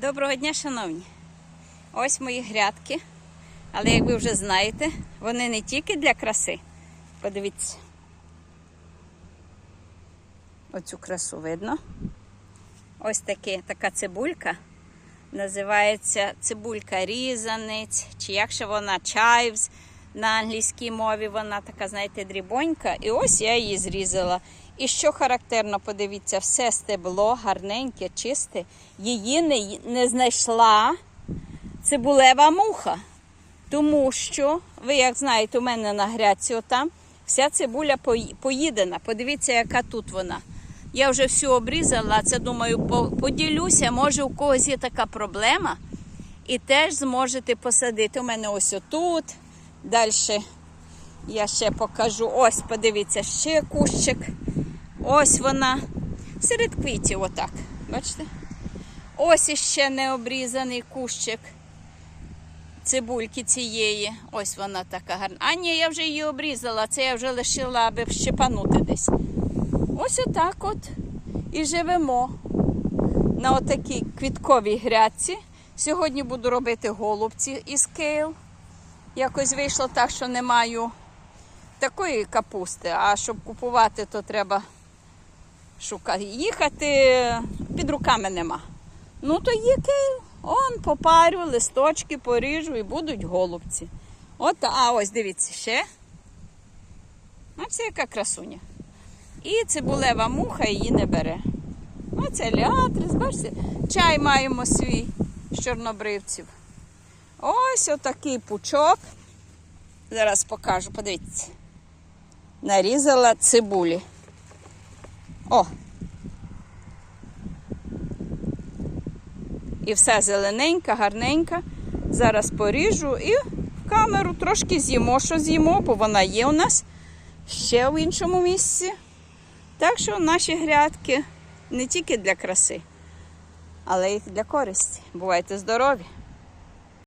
Доброго дня, шановні! Ось мої грядки. Але як ви вже знаєте, вони не тільки для краси. Подивіться. Оцю красу видно. Ось таке, така цибулька. Називається цибулька різанець, чи як ще вона чайвз. На англійській мові вона така, знаєте, дрібонька. І ось я її зрізала. І що характерно, подивіться, все стебло гарненьке, чисте. Її не, не знайшла цибулева муха. Тому що, ви як знаєте, у мене на грядці отам вся цибуля поїдена. Подивіться, яка тут вона. Я вже всю обрізала, це думаю, поділюся. Може, у когось є така проблема. І теж зможете посадити. У мене ось отут. Далі я ще покажу. Ось, подивіться, ще кущик. Ось вона. Серед квітів, отак. Бачите? Ось іще не обрізаний кущик цибульки цієї. Ось вона така гарна. А ні, я вже її обрізала, це я вже лишила, аби щепанути десь. Ось отак от і живемо на отакій квітковій грядці. Сьогодні буду робити голубці із кейл. Якось вийшло так, що не маю такої капусти, а щоб купувати, то треба шукати. Їхати під руками нема. Ну то є. Он попарю, листочки поріжу і будуть голубці. От, а ось дивіться ще. Оце яка красуня. І цибулева муха її не бере. Оце ліатрис, бачите, чай маємо свій з чорнобривців. Ось отакий пучок. Зараз покажу, подивіться. Нарізала цибулі. О! І все зелененька, гарненька. Зараз поріжу і в камеру трошки з'їмо, що з'їмо, бо вона є у нас ще в іншому місці. Так що наші грядки не тільки для краси, але й для користі. Бувайте здорові!